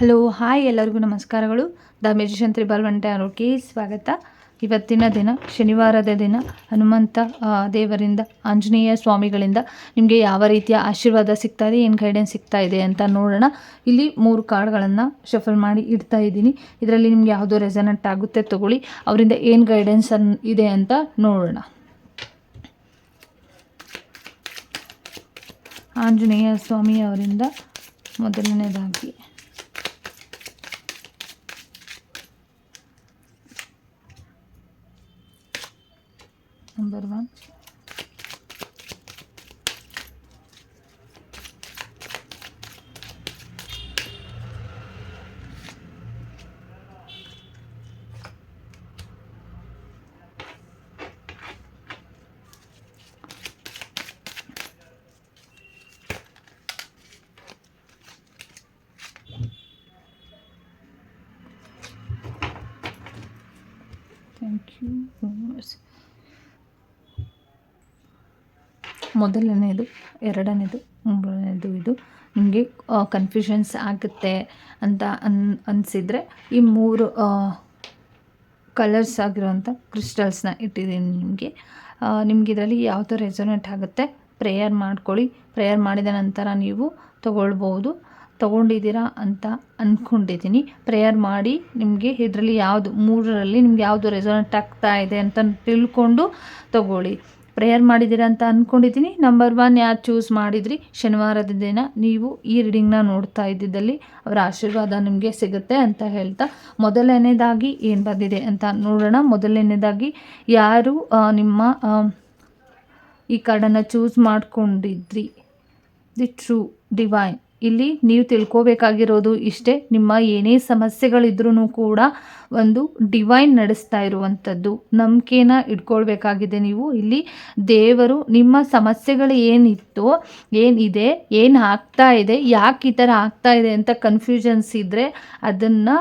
Hello, hi ಎಲ್ಲರಿಗೂ ನಮಸ್ಕಾರಗಳು. The musician triple ಒಂಟೆ ಅವ್ರಿಗೆ ಸ್ವಾಗತ. ಇವತ್ತಿನ ದಿನ, ಶನಿವಾರದ ದಿನ, ಹನುಮಂತ ದೇವರಿಂದ, ಆಂಜನೇಯ ಸ್ವಾಮಿಗಳಿಂದ ನಿಮಗೆ ಯಾವ ರೀತಿಯ ಆಶೀರ್ವಾದ ಸಿಗ್ತಾ ಇದೆ, ಏನು ಗೈಡೆನ್ಸ್ ಸಿಗ್ತಾ ಇದೆ ಅಂತ ನೋಡೋಣ. ಇಲ್ಲಿ ಮೂರು ಕಾರ್ಡ್ಗಳನ್ನು ಶಫಲ್ ಮಾಡಿ ಇಡ್ತಾ ಇದ್ದೀನಿ. ಇದರಲ್ಲಿ ನಿಮ್ಗೆ ಯಾವುದೋ ರೆಸನೆಂಟ್ ಆಗುತ್ತೆ ತಗೊಳ್ಳಿ. ಅವರಿಂದ ಏನು ಗೈಡೆನ್ಸ್ ಅನ್, ಇದೆ ಅಂತ ನೋಡೋಣ. ಆಂಜನೇಯ ಸ್ವಾಮಿ ಅವರಿಂದ ಮೊದಲನೇದಾಗಿ. ನಂಬರ್ ಒನ್ ಥ್ಯಾಂಕ್ ಯು ಮೊದಲನೇದು, ಎರಡನೇದು, ಮೂರನೇದು ಇದು ನಿಮಗೆ ಕನ್ಫ್ಯೂಷನ್ಸ್ ಆಗುತ್ತೆ ಅಂತ ಅನ್, ಅನಿಸಿದರೆ ಈ ಮೂರು ಕಲರ್ಸ್ ಆಗಿರೋಂಥ ಕ್ರಿಸ್ಟಲ್ಸ್ನ ಇಟ್ಟಿದ್ದೀನಿ ನಿಮಗೆ. ನಿಮ್ಗೆ ಇದರಲ್ಲಿ ಯಾವ ಥರ ರೆಸೊನೇಟ್ ಆಗುತ್ತೆ ಪ್ರೇಯರ್ ಮಾಡ್ಕೊಳ್ಳಿ. ಪ್ರೇಯರ್ ಮಾಡಿದ ನಂತರ ನೀವು ತಗೊಳ್ಬೋದು. ತೊಗೊಂಡಿದ್ದೀರಾ ಅಂತ ಅಂದ್ಕೊಂಡಿದ್ದೀನಿ ಪ್ರೇಯರ್ ಮಾಡಿ ನಿಮಗೆ ಇದರಲ್ಲಿ ಯಾವುದು, ಮೂರರಲ್ಲಿ ನಿಮ್ಗೆ ಯಾವುದು ರೆಸೊನೇಟ್ ಆಗ್ತಾ ಇದೆ ಅಂತ ತಿಳ್ಕೊಂಡು ತಗೊಳ್ಳಿ. ಪ್ರೇಯರ್ ಮಾಡಿದ್ದೀರ ಅಂತ ಅಂದ್ಕೊಂಡಿದ್ದೀನಿ ನಂಬರ್ ಒನ್ ಯಾರು ಚೂಸ್ ಮಾಡಿದ್ರಿ? ಶನಿವಾರದ ದಿನ ನೀವು ಈ ರೀಡಿಂಗ್ನ ನೋಡ್ತಾ ಇದ್ದಿದ್ದಲ್ಲಿ ಅವರ ಆಶೀರ್ವಾದ ನಿಮಗೆ ಸಿಗುತ್ತೆ ಅಂತ ಹೇಳ್ತಾ ಮೊದಲನೇದಾಗಿ ಏನು ಬಂದಿದೆ ಅಂತ ನೋಡೋಣ. ಮೊದಲನೇದಾಗಿ ಯಾರು ನಿಮ್ಮ ಈ ಕಾರ್ಡನ್ನು ಚೂಸ್ ಮಾಡ್ಕೊಂಡಿದ್ರಿ? ದಿ ಟ್ರೂ ಡಿವೈನ್ ಇಲ್ಲಿ ನೀವು ತಿಳ್ಕೋಬೇಕಾಗಿರೋದು ಇಷ್ಟೇ. ನಿಮ್ಮ ಏನೇ ಸಮಸ್ಯೆಗಳಿದ್ರೂ ಕೂಡ ಒಂದು ಡಿವೈನ್ ನಡೆಸ್ತಾ ಇರುವಂಥದ್ದು. ನಂಬಿಕೆನ ಇಟ್ಕೊಳ್ಬೇಕಾಗಿದೆ ನೀವು. ಇಲ್ಲಿ ದೇವರು ನಿಮ್ಮ ಸಮಸ್ಯೆಗಳು ಏನಿತ್ತು, ಏನಿದೆ, ಏನು ಆಗ್ತಾ ಇದೆ, ಯಾಕೆ ಈ ಥರ ಆಗ್ತಾ ಇದೆ ಅಂತ ಕನ್ಫ್ಯೂಷನ್ಸ್ ಇದ್ದರೆ ಅದನ್ನು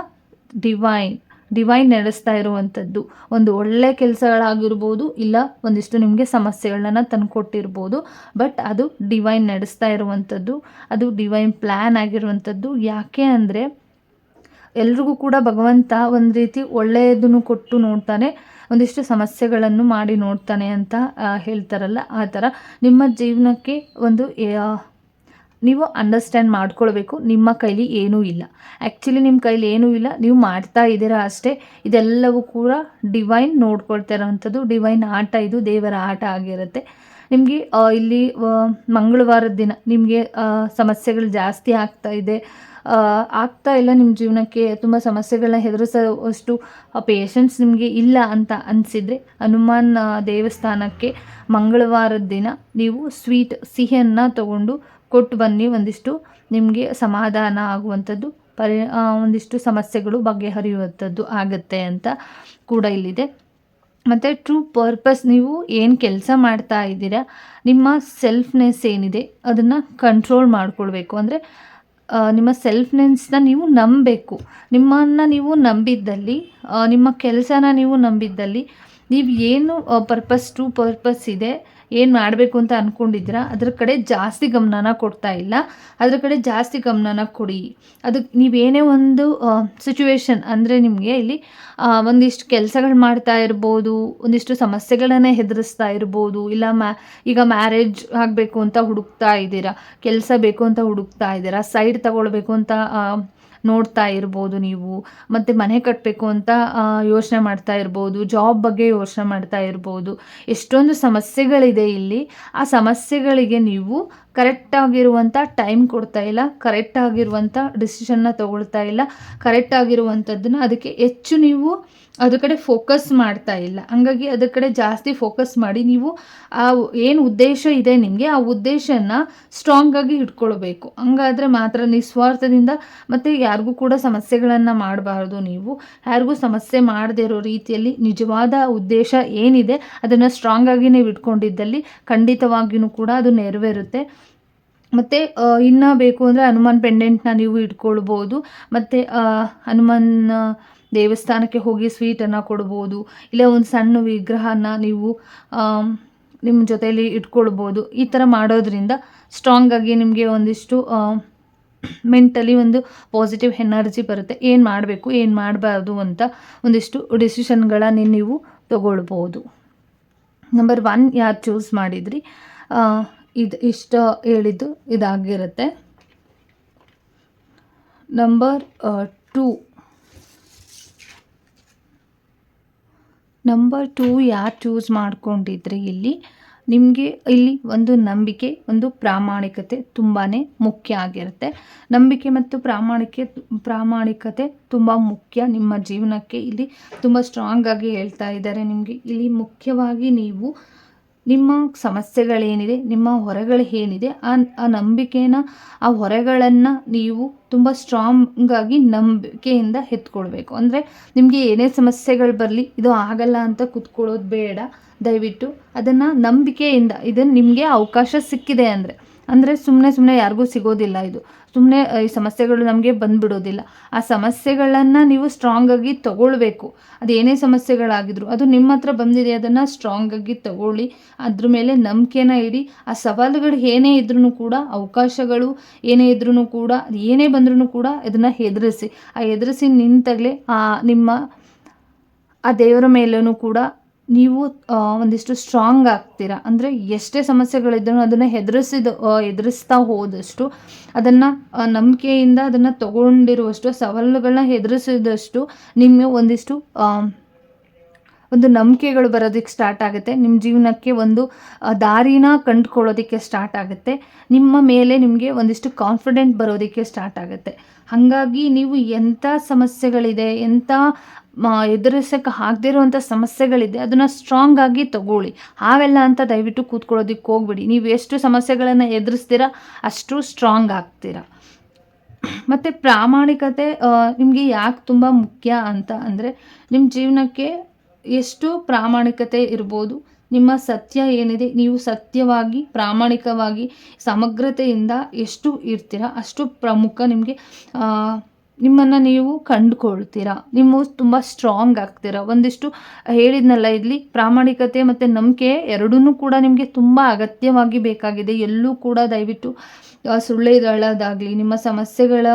ಡಿವೈನ್ ಡಿವೈನ್ ನಡೆಸ್ತಾ ಇರುವಂಥದ್ದು. ಒಂದು ಒಳ್ಳೆ ಕೆಲಸಗಳಾಗಿರ್ಬೋದು, ಇಲ್ಲ ಒಂದಿಷ್ಟು ನಿಮಗೆ ಸಮಸ್ಯೆಗಳನ್ನ ತಂದುಕೊಟ್ಟಿರ್ಬೋದು ಬಟ್ ಅದು ಡಿವೈನ್ ನಡೆಸ್ತಾ ಇರುವಂಥದ್ದು, ಅದು ಡಿವೈನ್ ಪ್ಲ್ಯಾನ್ ಆಗಿರುವಂಥದ್ದು. ಯಾಕೆ ಅಂದರೆ, ಎಲ್ರಿಗೂ ಕೂಡ ಭಗವಂತ ಒಂದು ರೀತಿ ಒಳ್ಳೆಯದನ್ನು ಕೊಟ್ಟು ನೋಡ್ತಾನೆ, ಒಂದಿಷ್ಟು ಸಮಸ್ಯೆಗಳನ್ನು ಮಾಡಿ ನೋಡ್ತಾನೆ ಅಂತ ಹೇಳ್ತಾರಲ್ಲ, ಆ ಥರ. ನಿಮ್ಮ ಜೀವನಕ್ಕೆ ಒಂದು ನೀವು ಅಂಡರ್ಸ್ಟ್ಯಾಂಡ್ ಮಾಡ್ಕೊಳ್ಬೇಕು. ನಿಮ್ಮ ಕೈಲಿ ಏನೂ ಇಲ್ಲ. ಆ್ಯಕ್ಚುಲಿ ನಿಮ್ಮ ಕೈಲಿ ಏನೂ ಇಲ್ಲ. ನೀವು ಮಾಡ್ತಾ ಇದ್ದೀರಾ ಅಷ್ಟೇ. ಇದೆಲ್ಲವೂ ಕೂಡ ಡಿವೈನ್ ನೋಡ್ಕೊಳ್ತಾ ಇರೋವಂಥದ್ದು. ಡಿವೈನ್ ಆಟ ಇದು. ದೇವರ ಆಟ ಆಗಿರುತ್ತೆ. ನಿಮಗೆ ಇಲ್ಲಿ ಮಂಗಳವಾರದ ದಿನ ನಿಮಗೆ ಸಮಸ್ಯೆಗಳು ಜಾಸ್ತಿ ಆಗ್ತಾ ಇದೆ. ಆಗ್ತಾ ಇಲ್ಲ ನಿಮ್ಮ ಜೀವನಕ್ಕೆ. ತುಂಬ ಸಮಸ್ಯೆಗಳನ್ನ ಹೆದರಿಸೋಷ್ಟು ಪೇಷನ್ಸ್ ನಿಮಗೆ ಇಲ್ಲ ಅಂತ ಅನಿಸಿದರೆ ಹನುಮಾನ್ ದೇವಸ್ಥಾನಕ್ಕೆ ಮಂಗಳವಾರದ ದಿನ ನೀವು ಸ್ವೀಟ್ ಸಿಹಿಯನ್ನು ತಗೊಂಡು ಕೊಟ್ಟು ಬನ್ನಿ. ಒಂದಿಷ್ಟು ನಿಮಗೆ ಸಮಾಧಾನ ಆಗುವಂಥದ್ದು, ಪರಿ ಒಂದಿಷ್ಟು ಸಮಸ್ಯೆಗಳು ಬಗೆಹರಿಯುವಂಥದ್ದು ಆಗುತ್ತೆ ಅಂತ ಕೂಡ ಇಲ್ಲಿದೆ. ಮತ್ತು ಟ್ರೂ ಪರ್ಪಸ್ ನೀವು ಏನು ಕೆಲಸ ಮಾಡ್ತಾ ಇದ್ದೀರಾ, ನಿಮ್ಮ ಸೆಲ್ಫ್ನೆಸ್ ಏನಿದೆ, ಅದನ್ನು ಕಂಟ್ರೋಲ್ ಮಾಡ್ಕೊಳ್ಬೇಕು. ಅಂದರೆ ನಿಮ್ಮ ಸೆಲ್ಫ್ನೆನ್ಸ್ನ ನೀವು ನಂಬಬೇಕು. ನಿಮ್ಮನ್ನು ನೀವು ನಂಬಿದ್ದಲ್ಲಿ ನಿಮ್ಮ ಕೆಲಸನ ನೀವು ನಂಬಿದ್ದಲ್ಲಿ, ನೀವು ಏನು ಪರ್ಪಸ್ ಟ್ರೂ ಪರ್ಪಸ್ ಇದೆ ಏನು ಮಾಡಬೇಕು ಅಂತ ಅಂದ್ಕೊಂಡಿದ್ದೀರಾ ಅದ್ರ ಕಡೆ ಜಾಸ್ತಿ ಗಮನನ ಕೊಡ್ತಾ ಇಲ್ಲ. ಅದ್ರ ಕಡೆ ಜಾಸ್ತಿ ಗಮನನ ಕೊಡಿ. ಅದಕ್ಕೆ ನೀವೇನೇ ಒಂದು ಸಿಚುವೇಶನ್ ಅಂದರೆ ನಿಮಗೆ ಇಲ್ಲಿ ಒಂದಿಷ್ಟು ಕೆಲಸಗಳು ಮಾಡ್ತಾ ಇರ್ಬೋದು, ಒಂದಿಷ್ಟು ಸಮಸ್ಯೆಗಳನ್ನೇ ಹೆದರಿಸ್ತಾ ಇರ್ಬೋದು, ಇಲ್ಲ ಮ್ಯಾ ಈಗ ಮ್ಯಾರೇಜ್ ಆಗಬೇಕು ಅಂತ ಹುಡುಕ್ತಾ ಇದ್ದೀರಾ, ಕೆಲಸ ಬೇಕು ಅಂತ ಹುಡುಕ್ತಾ ಇದ್ದೀರಾ ಸೈಡ್ ತಗೊಳ್ಬೇಕು ಅಂತ ನೋಡ್ತಾ ಇರ್ಬೋದು ನೀವು, ಮತ್ತು ಮನೆ ಕಟ್ಟಬೇಕು ಅಂತ ಯೋಚನೆ ಮಾಡ್ತಾ ಇರ್ಬೋದು ಜಾಬ್ ಬಗ್ಗೆ ಯೋಚನೆ ಮಾಡ್ತಾ ಇರ್ಬೋದು. ಎಷ್ಟೊಂದು ಸಮಸ್ಯೆಗಳಿದೆ ಇಲ್ಲಿ. ಆ ಸಮಸ್ಯೆಗಳಿಗೆ ನೀವು ಕರೆಕ್ಟಾಗಿರುವಂಥ ಟೈಮ್ ಕೊಡ್ತಾ ಇಲ್ಲ ಕರೆಕ್ಟಾಗಿರುವಂಥ ಡಿಸಿಷನ್ನ ತೊಗೊಳ್ತಾ ಇಲ್ಲ ಕರೆಕ್ಟಾಗಿರುವಂಥದ್ದನ್ನು ಅದಕ್ಕೆ ಹೆಚ್ಚು ನೀವು ಅದ್ರ ಕಡೆ ಫೋಕಸ್ ಮಾಡ್ತಾ ಇಲ್ಲ. ಹಂಗಾಗಿ ಅದ್ರ ಕಡೆ ಜಾಸ್ತಿ ಫೋಕಸ್ ಮಾಡಿ ನೀವು ಆ ಏನು ಉದ್ದೇಶ ಇದೆ ನಿಮಗೆ ಆ ಉದ್ದೇಶನ ಸ್ಟ್ರಾಂಗಾಗಿ ಇಟ್ಕೊಳ್ಬೇಕು. ಹಂಗಾದರೆ ಮಾತ್ರ ನಿಸ್ವಾರ್ಥದಿಂದ ಮತ್ತು ಯಾರಿಗೂ ಕೂಡ ಸಮಸ್ಯೆಗಳನ್ನು ಮಾಡಬಾರ್ದು ನೀವು. ಯಾರಿಗೂ ಸಮಸ್ಯೆ ಮಾಡದೇ ಇರೋ ರೀತಿಯಲ್ಲಿ ನಿಜವಾದ ಉದ್ದೇಶ ಏನಿದೆ ಅದನ್ನು ಸ್ಟ್ರಾಂಗಾಗಿ ನೀವು ಇಟ್ಕೊಂಡಿದ್ದಲ್ಲಿ ಖಂಡಿತವಾಗಿಯೂ ಕೂಡ ಅದು ನೆರವೇರುತ್ತೆ. ಮತ್ತು ಇನ್ನೂ ಬೇಕು ಅಂದರೆ ಹನುಮಾನ್ ಪೆಂಡೆಂಟ್ನ ನೀವು ಇಟ್ಕೊಳ್ಬೋದು. ಮತ್ತು ಹನುಮಾನ್ ದೇವಸ್ಥಾನಕ್ಕೆ ಹೋಗಿ ಸ್ವೀಟನ್ನು ಕೊಡ್ಬೋದು. ಇಲ್ಲ ಒಂದು ಸಣ್ಣ ವಿಗ್ರಹನ ನೀವು ನಿಮ್ಮ ಜೊತೆಯಲ್ಲಿ ಇಟ್ಕೊಳ್ಬೋದು. ಈ ಥರ ಮಾಡೋದ್ರಿಂದ ಸ್ಟ್ರಾಂಗಾಗಿ ನಿಮಗೆ ಒಂದಿಷ್ಟು ಮೆಂಟಲಿ ಒಂದು ಪಾಸಿಟಿವ್ ಎನರ್ಜಿ ಬರುತ್ತೆ. ಏನು ಮಾಡಬೇಕು, ಏನು ಮಾಡಬಾರ್ದು ಅಂತ ಒಂದಿಷ್ಟು ಡಿಸಿಷನ್ಗಳನ್ನು ನೀವು ತಗೊಳ್ಬೋದು. ನಂಬರ್ ಒನ್ ಯಾರು ಚೂಸ್ ಮಾಡಿದ್ರಿ? ಇದು ಇಷ್ಟು ಹೇಳಿದ್ದು ಇದಾಗಿರುತ್ತೆ. ನಂಬರ್ ಟೂ ನಂಬರ್ ಟೂ ಯಾರು ಚೂಸ್ ಮಾಡ್ಕೊಂಡಿದ್ರೆ ಇಲ್ಲಿ? ನಿಮಗೆ ಇಲ್ಲಿ ಒಂದು ನಂಬಿಕೆ, ಒಂದು ಪ್ರಾಮಾಣಿಕತೆ ತುಂಬಾ ಮುಖ್ಯ ಆಗಿರುತ್ತೆ. ನಂಬಿಕೆ ಮತ್ತು ಪ್ರಾಮಾಣಿಕೆ, ಪ್ರಾಮಾಣಿಕತೆ ತುಂಬ ಮುಖ್ಯ. ನಿಮ್ಮ ಜೀವನಕ್ಕೆ ಇಲ್ಲಿ ತುಂಬ ಸ್ಟ್ರಾಂಗಾಗಿ ಹೇಳ್ತಾ ಇದ್ದಾರೆ. ನಿಮಗೆ ಇಲ್ಲಿ ಮುಖ್ಯವಾಗಿ ನೀವು ನಿಮ್ಮ ಸಮಸ್ಯೆಗಳೇನಿದೆ, ನಿಮ್ಮ ಹೊರೆಗಳು ಏನಿದೆ ಆ ಆ ನಂಬಿಕೆನ, ಆ ಹೊರೆಗಳನ್ನು ನೀವು ತುಂಬ ಸ್ಟ್ರಾಂಗಾಗಿ ನಂಬಿಕೆಯಿಂದ ಎತ್ಕೊಳ್ಬೇಕು. ಅಂದರೆ ನಿಮಗೆ ಏನೇ ಸಮಸ್ಯೆಗಳು ಬರಲಿ, ಇದು ಆಗಲ್ಲ ಅಂತ ಕೂತ್ಕೊಳ್ಳೋದು ಬೇಡ. ದಯವಿಟ್ಟು ಅದನ್ನು ನಂಬಿಕೆಯಿಂದ ಇದನ್ನು ನಿಮಗೆ ಅವಕಾಶ ಸಿಕ್ಕಿದೆ ಅಂದರೆ. ಅಂದರೆ ಸುಮ್ಮನೆ ಸುಮ್ಮನೆ ಯಾರಿಗೂ ಸಿಗೋದಿಲ್ಲ ಇದು. ಸುಮ್ಮನೆ ಈ ಸಮಸ್ಯೆಗಳು ನಮಗೆ ಬಂದುಬಿಡೋದಿಲ್ಲ. ಆ ಸಮಸ್ಯೆಗಳನ್ನು ನೀವು ಸ್ಟ್ರಾಂಗಾಗಿ ತಗೊಳ್ಬೇಕು. ಅದು ಏನೇ ಸಮಸ್ಯೆಗಳಾಗಿದ್ರು, ಅದು ನಿಮ್ಮ ಹತ್ರ ಬಂದಿದೆ, ಅದನ್ನು ಸ್ಟ್ರಾಂಗಾಗಿ ತಗೊಳ್ಳಿ. ಅದ್ರ ಮೇಲೆ ನಂಬಿಕೆನ ಇಡಿ. ಆ ಸವಾಲುಗಳು ಏನೇ ಇದ್ರೂ ಕೂಡ, ಅವಕಾಶಗಳು ಏನೇ ಇದ್ರೂ ಕೂಡ ಏನೇ ಬಂದ್ರೂ ಕೂಡ ಇದನ್ನು ಹೆದರಿಸಿ. ಆ ಹೆದರಿಸಿ ನಿಂತಾಗಲೇ, ಆ, ನಿಮ್ಮ, ಆ ದೇವರ ಮೇಲೂ ಕೂಡ ನೀವು ಒಂದಿಷ್ಟು ಸ್ಟ್ರಾಂಗ್ ಆಗ್ತೀರಾ? ಅಂದರೆ ಎಷ್ಟೇ ಸಮಸ್ಯೆಗಳಿದ್ರೂ ಅದನ್ನು ಹೆದರಿಸಿದ ಎದುರಿಸ್ತಾ ಹೋದಷ್ಟು ಅದನ್ನು ನಂಬಿಕೆಯಿಂದ ಅದನ್ನು ತಗೊಂಡಿರುವಷ್ಟು ಸವಾಲುಗಳನ್ನ ಎದುರಿಸಿದಷ್ಟು ನಿಮಗೆ ಒಂದಿಷ್ಟು ಒಂದು ನಂಬಿಕೆಗಳು ಬರೋದಕ್ಕೆ ಸ್ಟಾರ್ಟ್ ಆಗುತ್ತೆ. ನಿಮ್ಮ ಜೀವನಕ್ಕೆ ಒಂದು ದಾರಿನ ಕಂಡುಕೊಳ್ಳೋದಕ್ಕೆ ಸ್ಟಾರ್ಟ್ ಆಗುತ್ತೆ. ನಿಮ್ಮ ಮೇಲೆ ನಿಮಗೆ ಒಂದಿಷ್ಟು ಕಾನ್ಫಿಡೆಂಟ್ ಬರೋದಕ್ಕೆ ಸ್ಟಾರ್ಟ್ ಆಗುತ್ತೆ. ಹಾಗಾಗಿ ನೀವು ಎಂಥ ಸಮಸ್ಯೆಗಳಿದೆ ಎಂಥ ಎದುರಿಸೋಕೆ ಆಗದೇ ಇರುವಂಥ ಸಮಸ್ಯೆಗಳಿದೆ, ಅದನ್ನು ಸ್ಟ್ರಾಂಗ್ ಆಗಿ ತಗೊಳ್ಳಿ. ಹಾವೆಲ್ಲ ಅಂತ ದಯವಿಟ್ಟು ಕೂತ್ಕೊಳ್ಳೋದಕ್ಕೆ ಹೋಗ್ಬಿಡಿ. ನೀವು ಎಷ್ಟು ಸಮಸ್ಯೆಗಳನ್ನು ಎದುರಿಸ್ತೀರಾ, ಅಷ್ಟು ಸ್ಟ್ರಾಂಗ್ ಆಗ್ತೀರಾ. ಮತ್ತು ಪ್ರಾಮಾಣಿಕತೆ ನಿಮಗೆ ಯಾಕೆ ತುಂಬ ಮುಖ್ಯ ಅಂತ ಅಂದರೆ ನಿಮ್ಮ ಜೀವನಕ್ಕೆ ಎಷ್ಟು ಪ್ರಾಮಾಣಿಕತೆ ಇರ್ಬೋದು. ನಿಮ್ಮ ಸತ್ಯ ಏನಿದೆ, ನೀವು ಸತ್ಯವಾಗಿ, ಪ್ರಾಮಾಣಿಕವಾಗಿ, ಸಮಗ್ರತೆಯಿಂದ ಎಷ್ಟು ಇರ್ತೀರ, ಅಷ್ಟು ಪ್ರಮುಖ ನಿಮಗೆ ನಿಮ್ಮನ್ನು ನೀವು ಕಂಡುಕೊಳ್ತೀರಾ. ನೀವು ತುಂಬ ಸ್ಟ್ರಾಂಗ್ ಆಗ್ತೀರಾ. ಒಂದಿಷ್ಟು ಹೇಳಿದ್ನಲ್ಲ ಇಲ್ಲಿ, ಪ್ರಾಮಾಣಿಕತೆ ಮತ್ತು ನಂಬಿಕೆ ಎರಡೂ ಕೂಡ ನಿಮಗೆ ತುಂಬ ಅಗತ್ಯವಾಗಿ ಬೇಕಾಗಿದೆ. ಎಲ್ಲೂ ಕೂಡ ದಯವಿಟ್ಟು ಸುಳ್ಳು ನಿಮ್ಮ ಸಮಸ್ಯೆಗಳ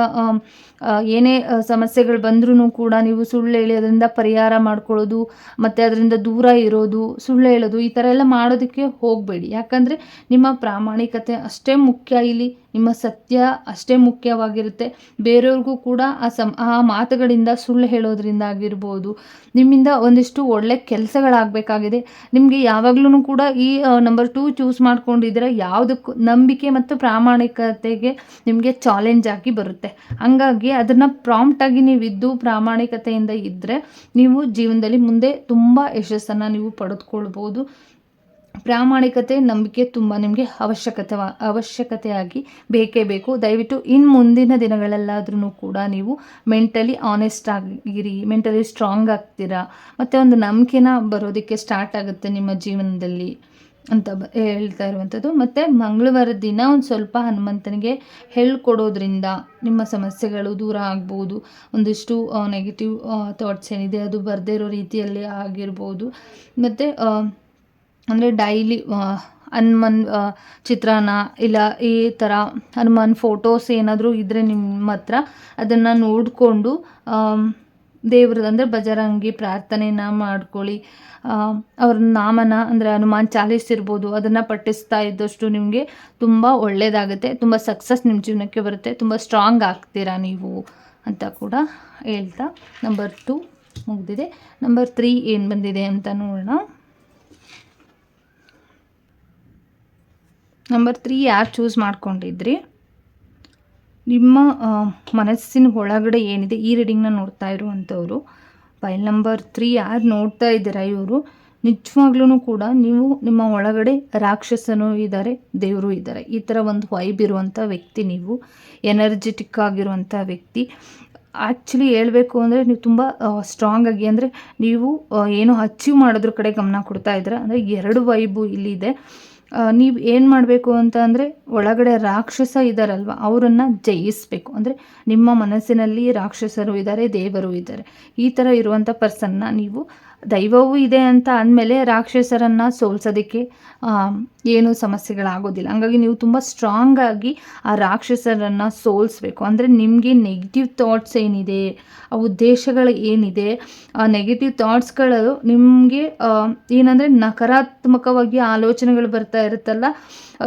ಏನೇ ಸಮಸ್ಯೆಗಳು ಬಂದ್ರೂ ಕೂಡ ನೀವು ಸುಳ್ಳು ಹೇಳಿ ಅದರಿಂದ ಪರಿಹಾರ ಮಾಡ್ಕೊಳ್ಳೋದು, ಮತ್ತು ಅದರಿಂದ ದೂರ ಇರೋದು, ಸುಳ್ಳು ಹೇಳೋದು, ಈ ಥರ ಎಲ್ಲ ಮಾಡೋದಕ್ಕೆ ಹೋಗಬೇಡಿ. ಯಾಕಂದರೆ ನಿಮ್ಮ ಪ್ರಾಮಾಣಿಕತೆ ಅಷ್ಟೇ ಮುಖ್ಯ ಇಲ್ಲಿ, ನಿಮ್ಮ ಸತ್ಯ ಅಷ್ಟೇ ಮುಖ್ಯವಾಗಿರುತ್ತೆ. ಬೇರೆಯವ್ರಿಗೂ ಕೂಡ ಆ ಸಮ ಆ ಮಾತುಗಳಿಂದ, ಸುಳ್ಳು ಹೇಳೋದ್ರಿಂದ ಆಗಿರ್ಬೋದು. ನಿಮ್ಮಿಂದ ಒಂದಿಷ್ಟು ಒಳ್ಳೆ ಕೆಲಸಗಳಾಗಬೇಕಾಗಿದೆ. ನಿಮಗೆ ಯಾವಾಗಲೂ ಕೂಡ ಈ ನಂಬರ್ ಟೂ ಚೂಸ್ ಮಾಡ್ಕೊಂಡಿದ್ರೆ, ಯಾವುದಕ್ಕೂ ನಂಬಿಕೆ ಮತ್ತು ಪ್ರಾಮಾಣಿಕತೆಗೆ ನಿಮಗೆ ಚಾಲೆಂಜ್ ಆಗಿ ಬರುತ್ತೆ. ಹಂಗಾಗಿ ಅದನ್ನು ಪ್ರಾಂಪ್ಟಾಗಿ ಇದ್ದು ಪ್ರಾಮಾಣಿಕತೆಯಿಂದ ಇದ್ದರೆ ನೀವು ಜೀವನದಲ್ಲಿ ಮುಂದೆ ತುಂಬ ಯಶಸ್ಸನ್ನು ನೀವು ಪಡೆದುಕೊಳ್ಬೋದು. ಪ್ರಾಮಾಣಿಕತೆ, ನಂಬಿಕೆ ತುಂಬ ನಿಮಗೆ ಅವಶ್ಯಕತೆ ಅವಶ್ಯಕತೆಯಾಗಿ ಬೇಕೇ ಬೇಕು. ದಯವಿಟ್ಟು ಇನ್ನು ಮುಂದಿನ ದಿನಗಳಲ್ಲಾದ್ರೂ ಕೂಡ ನೀವು ಮೆಂಟಲಿ ಆನೆಸ್ಟ್ ಆಗಿರಿ ಮೆಂಟಲಿ ಸ್ಟ್ರಾಂಗ್ ಆಗ್ತೀರಾ. ಮತ್ತು ಒಂದು ನಂಬಿಕೆನ ಬರೋದಕ್ಕೆ ಸ್ಟಾರ್ಟ್ ಆಗುತ್ತೆ ನಿಮ್ಮ ಜೀವನದಲ್ಲಿ. ಅಂತ ಬ ಹೇಳ್ತಾ ಇರುವಂಥದ್ದು. ಮತ್ತು ಮಂಗಳವಾರದ ದಿನ ಒಂದು ಸ್ವಲ್ಪ ಹನುಮಂತನಿಗೆ ಹೇಳ್ಕೊಡೋದ್ರಿಂದ ನಿಮ್ಮ ಸಮಸ್ಯೆಗಳು ದೂರ ಆಗ್ಬೋದು. ಒಂದಿಷ್ಟು ನೆಗೆಟಿವ್ ಥಾಟ್ಸ್ ಏನಿದೆ ಅದು ಬರದೇ ಇರೋ ರೀತಿಯಲ್ಲಿ ಆಗಿರ್ಬೋದು. ಮತ್ತು ಅಂದರೆ ಡೈಲಿ ಹನುಮನ್ ಚಿತ್ರಾನ್ನ ಇಲ್ಲ ಈ ಥರ ಹನುಮಾನ್ ಫೋಟೋಸ್ ಏನಾದರೂ ಇದ್ದರೆ ನಿಮ್ಮ ಹತ್ರ ಅದನ್ನು ನೋಡಿಕೊಂಡು ದೇವ್ರದ್ದು ಅಂದರೆ ಬಜರಂಗಿ ಪ್ರಾರ್ಥನೆನ ಮಾಡ್ಕೊಳ್ಳಿ. ಅವ್ರ ನಾಮನ ಅಂದರೆ ಹನುಮಾನ್ ಚಾಲೀಸ್ ಇರ್ಬೋದು, ಅದನ್ನು ಪಠಿಸ್ತಾ ಇದ್ದಷ್ಟು ನಿಮಗೆ ತುಂಬ ಒಳ್ಳೆಯದಾಗುತ್ತೆ ತುಂಬ ಸಕ್ಸಸ್ ನಿಮ್ಮ ಜೀವನಕ್ಕೆ ಬರುತ್ತೆ. ತುಂಬ ಸ್ಟ್ರಾಂಗ್ ಆಗ್ತೀರಾ ನೀವು ಅಂತ ಕೂಡ ಹೇಳ್ತಾ ನಂಬರ್ ಟು ಮುಗಿದಿದೆ. ನಂಬರ್ ತ್ರೀ ಏನು ಬಂದಿದೆ ಅಂತ ನೋಡೋಣ. ನಂಬರ್ ತ್ರೀ ಯಾರು ಚೂಸ್ ಮಾಡ್ಕೊಂಡಿದ್ರಿ? ನಿಮ್ಮ ಮನಸ್ಸಿನ ಒಳಗಡೆ ಏನಿದೆ, ಈ ರೀಡಿಂಗ್ನ ನೋಡ್ತಾ ಇರುವಂಥವ್ರು, ಫೈಲ್ ನಂಬರ್ ತ್ರೀ ಯಾರು ನೋಡ್ತಾ ಇದ್ದೀರಾ ಇವರು ನಿಜವಾಗ್ಲೂ ಕೂಡ ನೀವು ನಿಮ್ಮ ಒಳಗಡೆ ರಾಕ್ಷಸನೂ ಇದ್ದಾರೆ, ದೇವರು ಇದ್ದಾರೆ. ಈ ಥರ ಒಂದು ವೈಬ್ ಇರುವಂಥ ವ್ಯಕ್ತಿ ನೀವು, ಎನರ್ಜೆಟಿಕ್ ಆಗಿರುವಂಥ ವ್ಯಕ್ತಿ. ಆ್ಯಕ್ಚುಲಿ ಹೇಳಬೇಕು ಅಂದರೆ ನೀವು ತುಂಬ ಸ್ಟ್ರಾಂಗ್ ಆಗಿ ಅಂದರೆ ನೀವು ಏನು ಅಚೀವ್ ಮಾಡೋದ್ರ ಕಡೆ ಗಮನ ಕೊಡ್ತಾ ಇದ್ದೀರಾ, ಅಂದರೆ ಎರಡು ವೈಬು ಇಲ್ಲಿದೆ. ನೀವು ಏನು ಮಾಡಬೇಕು ಅಂತ ಅಂದರೆ ಒಳಗಡೆ ರಾಕ್ಷಸ ಇದ್ದಾರಲ್ವ ಅವರನ್ನು ಜಯಿಸಬೇಕು. ಅಂದರೆ ನಿಮ್ಮ ಮನಸ್ಸಿನಲ್ಲಿ ರಾಕ್ಷಸರು ಇದ್ದಾರೆ ದೇವರು ಇದ್ದಾರೆ ಈ ಥರ ಇರುವಂಥ ಪರ್ಸನ್ನ ನೀವು ದೈವವೂ ಇದೆ ಅಂತ ಅಂದಮೇಲೆ ರಾಕ್ಷಸರನ್ನು ಸೋಲ್ಸೋದಕ್ಕೆ ಏನು ಸಮಸ್ಯೆಗಳಾಗೋದಿಲ್ಲ. ಹಂಗಾಗಿ ನೀವು ತುಂಬ ಸ್ಟ್ರಾಂಗಾಗಿ ಆ ರಾಕ್ಷಸರನ್ನು ಸೋಲಿಸ್ಬೇಕು. ಅಂದರೆ ನಿಮಗೆ ನೆಗೆಟಿವ್ ಥಾಟ್ಸ್ ಏನಿದೆ, ಆ ಉದ್ದೇಶಗಳು ಏನಿದೆ, ಆ ನೆಗೆಟಿವ್ ಥಾಟ್ಸ್ಗಳು ನಿಮಗೆ ಏನಂದರೆ ನಕಾರಾತ್ಮಕವಾಗಿ ಆಲೋಚನೆಗಳು ಬರ್ತಾ ಇರುತ್ತಲ್ಲ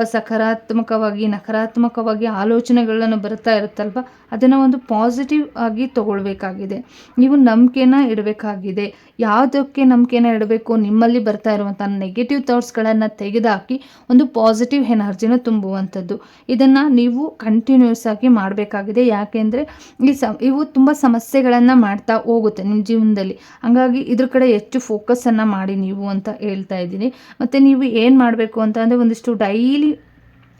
ಸಕಾರಾತ್ಮಕವಾಗಿ, ನಕಾರಾತ್ಮಕವಾಗಿ ಆಲೋಚನೆಗಳನ್ನು ಬರ್ತಾ ಇರುತ್ತಲ್ವ? ಅದನ್ನು ಒಂದು ಪಾಸಿಟಿವ್ ಆಗಿ ತಗೊಳ್ಬೇಕಾಗಿದೆ. ನೀವು ನಂಬಿಕೆನ ಇಡಬೇಕಾಗಿದೆ. ಯಾವುದಕ್ಕೆ ನಂಬಿಕೆನ ಇಡಬೇಕು? ನಿಮ್ಮಲ್ಲಿ ಬರ್ತಾ ಇರುವಂಥ ನೆಗೆಟಿವ್ ಥಾಟ್ಸ್ಗಳನ್ನು ತೆಗೆದುಹಾಕಿ ಒಂದು ಪಾಸಿಟಿವ್ ಎನರ್ಜಿನ ತುಂಬುವಂಥದ್ದು. ಇದನ್ನು ನೀವು ಕಂಟಿನ್ಯೂಸ್ ಆಗಿ ಮಾಡಬೇಕಾಗಿದೆ. ಯಾಕೆಂದರೆ ಈ ಸ, ಇವು ತುಂಬ ಸಮಸ್ಯೆಗಳನ್ನು ಮಾಡ್ತಾ ಹೋಗುತ್ತೆ ನಿಮ್ಮ ಜೀವನದಲ್ಲಿ. ಹಂಗಾಗಿ ಇದ್ರ ಕಡೆ ಹೆಚ್ಚು ಫೋಕಸನ್ನು ಮಾಡಿ ನೀವು ಅಂತ ಹೇಳ್ತಾ ಇದ್ದೀನಿ. ಮತ್ತು ನೀವು ಏನು ಮಾಡಬೇಕು ಅಂತ ಅಂದರೆ ಒಂದಿಷ್ಟು ಡೈಲಿ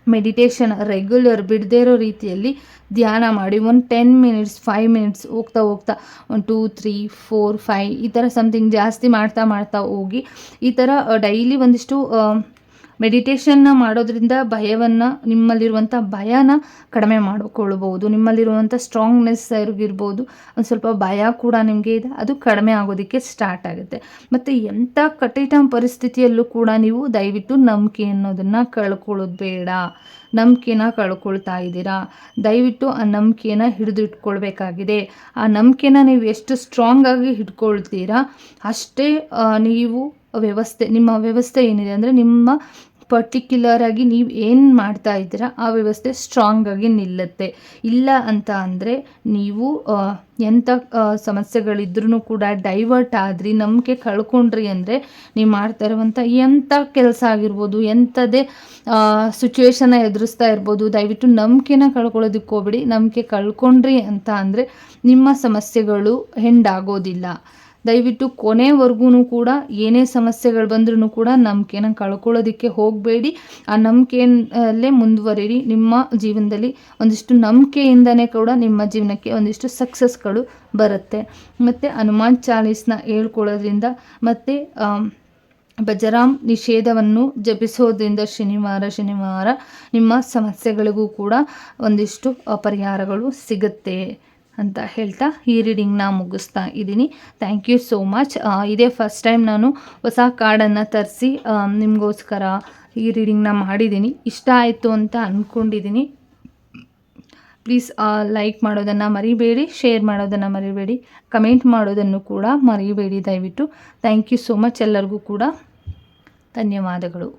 ಮೆಡಿಟೇಷನ್ ರೆಗ್ಯುಲರ್ ಬಿಡದೇ ಇರೋ ರೀತಿಯಲ್ಲಿ ಧ್ಯಾನ ಮಾಡಿ. ಒಂದು ಟೆನ್ ಮಿನಿಟ್ಸ್ ಫೈವ್ ಮಿನಿಟ್ಸ್ ಹೋಗ್ತಾ ಹೋಗ್ತಾ ಒಂದು ಟೂ ತ್ರೀ ಫೋರ್ ಫೈವ್ ಈ ಥರ ಸಮಥಿಂಗ್ ಜಾಸ್ತಿ ಮಾಡ್ತಾ ಮಾಡ್ತಾ ಹೋಗಿ ಈ ಥರ ಡೈಲಿ ಒಂದಿಷ್ಟು ಮೆಡಿಟೇಷನ್ನ ಮಾಡೋದ್ರಿಂದ ಭಯವನ್ನು ನಿಮ್ಮಲ್ಲಿರುವಂಥ ಭಯನ ಕಡಿಮೆ ಮಾಡಿಕೊಳ್ಬೋದು ನಿಮ್ಮಲ್ಲಿರುವಂಥ ಸ್ಟ್ರಾಂಗ್ನೆಸ್ ಇರ್ಬೋದು ಒಂದು ಸ್ವಲ್ಪ ಭಯ ಕೂಡ ನಿಮಗೆ ಇದೆ, ಅದು ಕಡಿಮೆ ಆಗೋದಕ್ಕೆ ಸ್ಟಾರ್ಟ್ ಆಗುತ್ತೆ. ಮತ್ತು ಎಂಥ ಕಠಿಣ ಪರಿಸ್ಥಿತಿಯಲ್ಲೂ ಕೂಡ ನೀವು ದಯವಿಟ್ಟು ನಂಬಿಕೆ ಅನ್ನೋದನ್ನು ಕಳ್ಕೊಳ್ಳೋದು ಬೇಡ. ನಂಬಿಕೆನ ಕಳ್ಕೊಳ್ತಾ ಇದ್ದೀರಾ? ದಯವಿಟ್ಟು ಆ ನಂಬಿಕೆನ ಹಿಡಿದಿಟ್ಕೊಳ್ಬೇಕಾಗಿದೆ. ಆ ನಂಬಿಕೆನ ನೀವು ಎಷ್ಟು ಸ್ಟ್ರಾಂಗಾಗಿ ಹಿಡ್ಕೊಳ್ತೀರಾ, ಅಷ್ಟೇ ನೀವು ವ್ಯವಸ್ಥೆ, ನಿಮ್ಮ ವ್ಯವಸ್ಥೆ ಏನಿದೆ ಅಂದರೆ ನಿಮ್ಮ ಪರ್ಟಿಕ್ಯುಲರ್ ಆಗಿ ನೀವು ಏನು ಮಾಡ್ತಾ ಇದ್ದೀರಾ, ಆ ವ್ಯವಸ್ಥೆ ಸ್ಟ್ರಾಂಗ್ ಆಗಿ ನಿಲ್ಲುತ್ತೆ. ಇಲ್ಲ ಅಂತ ಅಂದರೆ ನೀವು ಎಂಥ ಸಮಸ್ಯೆಗಳಿದ್ರೂ ಕೂಡ ಡೈವರ್ಟ್ ಆದ್ರಿ, ನಂಬಿಕೆ ಕಳ್ಕೊಂಡ್ರಿ ಅಂದರೆ ನೀವು ಮಾಡ್ತಾ ಇರುವಂಥ ಎಂಥ ಕೆಲಸ ಆಗಿರ್ಬೋದು ಎಂಥದೇ ಸಿಚುವೇಶನ್ನ ಎದುರಿಸ್ತಾ ಇರ್ಬೋದು, ದಯವಿಟ್ಟು ನಂಬಿಕೆನ ಕಳ್ಕೊಳ್ಳೋದಕ್ಕೆ ಹೋಗ್ಬಿಡಿ. ನಂಬಿಕೆ ಕಳ್ಕೊಂಡ್ರಿ ಅಂತ ಅಂದರೆ ನಿಮ್ಮ ಸಮಸ್ಯೆಗಳು ಹೆಂಡಾಗೋದಿಲ್ಲ ದಯವಿಟ್ಟು ಕೊನೆವರೆಗೂ ಕೂಡ ಏನೇ ಸಮಸ್ಯೆಗಳು ಬಂದ್ರೂ ಕೂಡ ನಂಬಿಕೆನ ಕಳ್ಕೊಳ್ಳೋದಕ್ಕೆ ಹೋಗಬೇಡಿ. ಆ ನಂಬಿಕೆಯಲ್ಲೇ ಮುಂದುವರಿರಿ. ನಿಮ್ಮ ಜೀವನದಲ್ಲಿ ಒಂದಿಷ್ಟು ನಂಬಿಕೆಯಿಂದನೇ ಕೂಡ ನಿಮ್ಮ ಜೀವನಕ್ಕೆ ಒಂದಿಷ್ಟು ಸಕ್ಸಸ್ಗಳು ಬರುತ್ತೆ. ಮತ್ತು ಹನುಮಾನ್ ಚಾಲೀಸ್ನ ಹೇಳ್ಕೊಳ್ಳೋದ್ರಿಂದ ಮತ್ತು ಬಜರಾಮ್ ನಿಷೇಧವನ್ನು ಜಪಿಸೋದ್ರಿಂದ ಶನಿವಾರ ಶನಿವಾರ ನಿಮ್ಮ ಸಮಸ್ಯೆಗಳಿಗೂ ಕೂಡ ಒಂದಿಷ್ಟು ಪರಿಹಾರಗಳು ಸಿಗುತ್ತೆ. ಅಂತ ಹೇಳ್ತಾ ಈ ರೀಡಿಂಗ್ನ ಮುಗಿಸ್ತಾ ಇದ್ದೀನಿ. ಥ್ಯಾಂಕ್ ಯು ಸೋ ಮಚ್ ಇದೇ ಫಸ್ಟ್ ಟೈಮ್ ನಾನು ಹೊಸ ಕಾರ್ಡನ್ನು ತರಿಸಿ ನಿಮಗೋಸ್ಕರ ಈ ರೀಡಿಂಗ್ನ ಮಾಡಿದ್ದೀನಿ. ಇಷ್ಟ ಆಯಿತು ಅಂತ ಅಂದ್ಕೊಂಡಿದ್ದೀನಿ ಪ್ಲೀಸ್ ಲೈಕ್ ಮಾಡೋದನ್ನು ಮರಿಬೇಡಿ ಶೇರ್ ಮಾಡೋದನ್ನು ಮರಿಬೇಡಿ ಕಮೆಂಟ್ ಮಾಡೋದನ್ನು ಕೂಡ ಮರಿಬೇಡಿ ದಯವಿಟ್ಟು. ಥ್ಯಾಂಕ್ ಯು ಸೋ ಮಚ್ ಎಲ್ಲರಿಗೂ ಕೂಡ. ಧನ್ಯವಾದಗಳು.